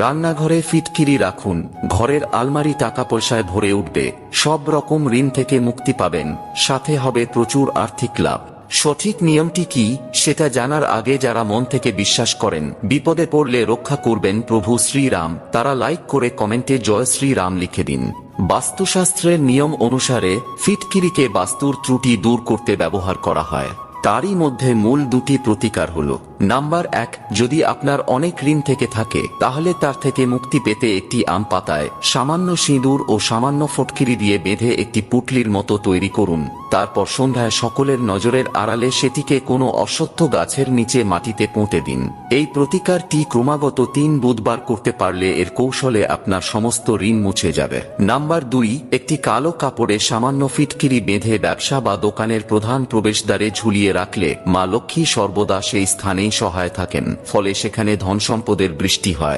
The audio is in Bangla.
রান্নাঘরে ফিটকিরি রাখুন, ঘরের আলমারি টাকা পয়সায় ভরে উঠবে, সব রকম ঋণ থেকে মুক্তি পাবেন, সাথে হবে প্রচুর আর্থিক লাভ। সঠিক নিয়মটি কি, সেটা জানার আগে যারা মন থেকে বিশ্বাস করেন, বিপদে পড়লে রক্ষা করবেন প্রভু শ্রীরাম, তারা লাইক করে কমেন্টে জয় শ্রীরাম লিখে দিন। বাস্তুশাস্ত্রের নিয়ম অনুসারে ফিটকিরিকে বাস্তুর ত্রুটি দূর করতে ব্যবহার করা হয়। তারই মধ্যে মূল দুটি প্রতিকার হল। নাম্বার এক, যদি আপনার অনেক ঋণ থেকে থাকে, তাহলে তার থেকে মুক্তি পেতে একটি আম পাতায় সামান্য সিঁদুর ও সামান্য ফটকিরি দিয়ে বেঁধে একটি পুটলির মতো তৈরি করুন। তারপর সন্ধ্যায় সকলের নজরের আড়ালে সেটিকে কোনো অসত্য গাছের নিচে মাটিতে পুঁতে দিন। এই প্রতিকারটি ক্রমাগত তিন বুধবার করতে পারলে এর কৌশলে আপনার সমস্ত ঋণ মুছে যাবে। নাম্বার দুই, একটি কালো কাপড়ে সামান্য ফিটকিরি বেঁধে ব্যবসা বা দোকানের প্রধান প্রবেশদ্বারে ঝুলিয়ে রাখলে মা লক্ষ্মী সর্বদা সেই স্থানেই সহায় থাকেন ফলে সেখানে ধন সম্পদের বৃষ্টি হয়।